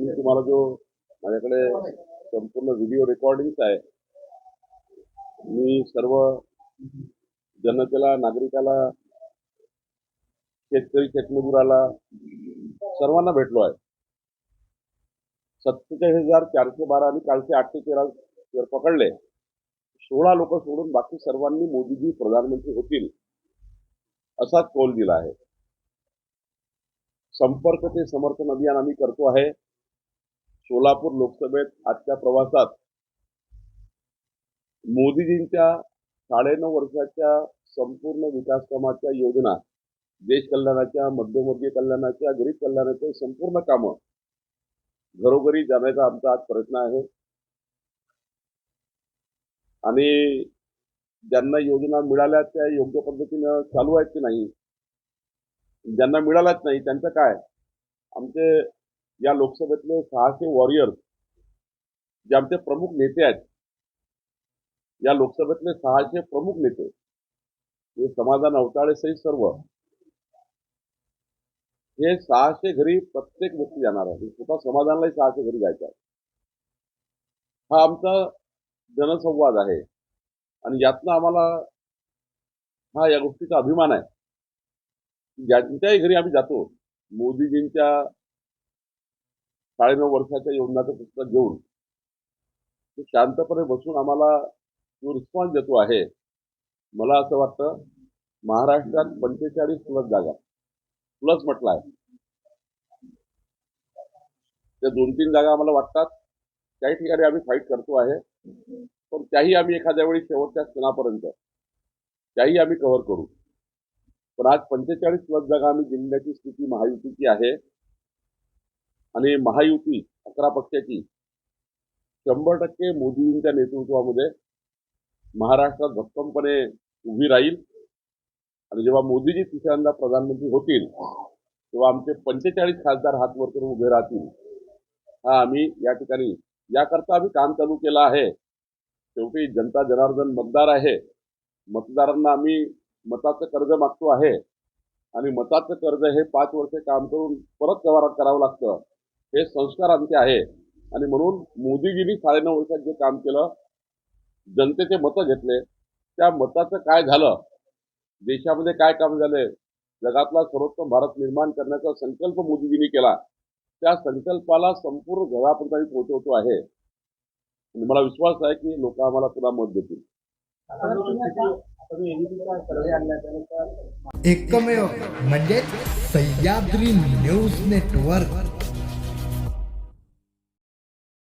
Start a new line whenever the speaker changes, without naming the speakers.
मी तुम्हाला जो माझ्याकडे संपूर्ण व्हिडिओ रेकॉर्डिंग आहे मी सर्व जनतेला नागरिकाला शेतकरी शेतमजुराला सर्वांना भेटलो आहे. सत्तेचाळीस हजार चारशे बारा आणि कालचे आठशे तेरा जर पकडले सोळा लोक सोडून बाकी सर्वांनी मोदीजी प्रधानमंत्री होतील असाच कौल दिला आहे. संपर्क ते समर्थन अभियान आम्ही करतो आहे. सोलापूर लोकसभेत आजच्या प्रवासात मोदीजींच्या साडेनऊ वर्षाच्या संपूर्ण विकास कामाच्या योजना देश कल्याणाच्या मध्यमवर्गीय कल्याणाच्या गरीब कल्याणाच्या संपूर्ण कामं घरोघरी जाण्याचा आमचा आज प्रयत्न आहे. आणि ज्यांना योजना मिळाल्या त्या योग्य पद्धतीनं चालू आहेत की नाही ज्यांना मिळाल्याच नाही त्यांचं काय? आमचे या लोकसभेतले सहाशे वॉरियर्स जे आमचे प्रमुख नेते आहेत या लोकसभेतले सहाशे प्रमुख नेते हे समाधान अवताळे सहित सर्व हे सहाशे घरी प्रत्येक व्यक्ती जाणार आहे. स्वतः समाधानलाही सहाशे घरी जायचं आहे. हा आमचा जनसंवाद आहे. आणि यातनं आम्हाला हा या गोष्टीचा अभिमान आहे. ज्या ज्यांच्याही घरी आम्ही जातो मोदीजींच्या साडेनऊ वर्षाच्या योजनाचं पुस्तक घेऊन ते शांतपणे बसून आम्हाला जो रिस्पॉन्स देतो आहे मला असं वाटतं महाराष्ट्रात पंचेचाळीस प्लस जागा. प्लस म्हटलं आहे. त्या दोन तीन जागा आम्हाला वाटतात. काही ठिकाणी आम्ही फाईट करतो आहे. पण त्याही आम्ही एखाद्या वेळी शेवटच्या क्षणापर्यंत त्याही आम्ही कव्हर करू. पण आज पंचेचाळीस प्लस जागा आम्ही जिल्ह्याची स्थिती महायुतीची आहे. आणि महायुती अकरा पक्षाची. शंभर टक्के मोदींच्या नेतृत्वामध्ये महाराष्ट्रात भक्कमपणे उभी राहील. आणि जेव्हा मोदीजी तिसऱ्यांदा प्रधानमंत्री होतील तेव्हा आमचे पंचेचाळीस खासदार हात वर करून उभे राहतील. हा आम्ही या ठिकाणी याकरता आम्ही काम चालू केलं आहे. शेवटी जनता जनार्दन मतदार आहे. मतदारांना आम्ही मताचं कर्ज मागतो आहे. आणि मताचं कर्ज हे पाच वर्ष काम करून परत व्यवहारात करावं लागतं. हे संस्कार आमचे आहे. आणि म्हणून मोदीजींनी साडेनऊ वर्षात जे काम केलं जनतेचे मतं घेतले त्या मताचं काय झालं देशामध्ये काय काम झाले जगातला सर्वोत्तम भारत निर्माण करण्याचा संकल्प मोदीजींनी केला त्या संकल्पाला संपूर्ण जगापर्यंत आम्ही पोहोचवतो आहे. आणि मला विश्वास आहे की लोक आम्हाला पुन्हा मत देतील.
एकमेव म्हणजे सह्याद्री न्यूज नेटवर्क.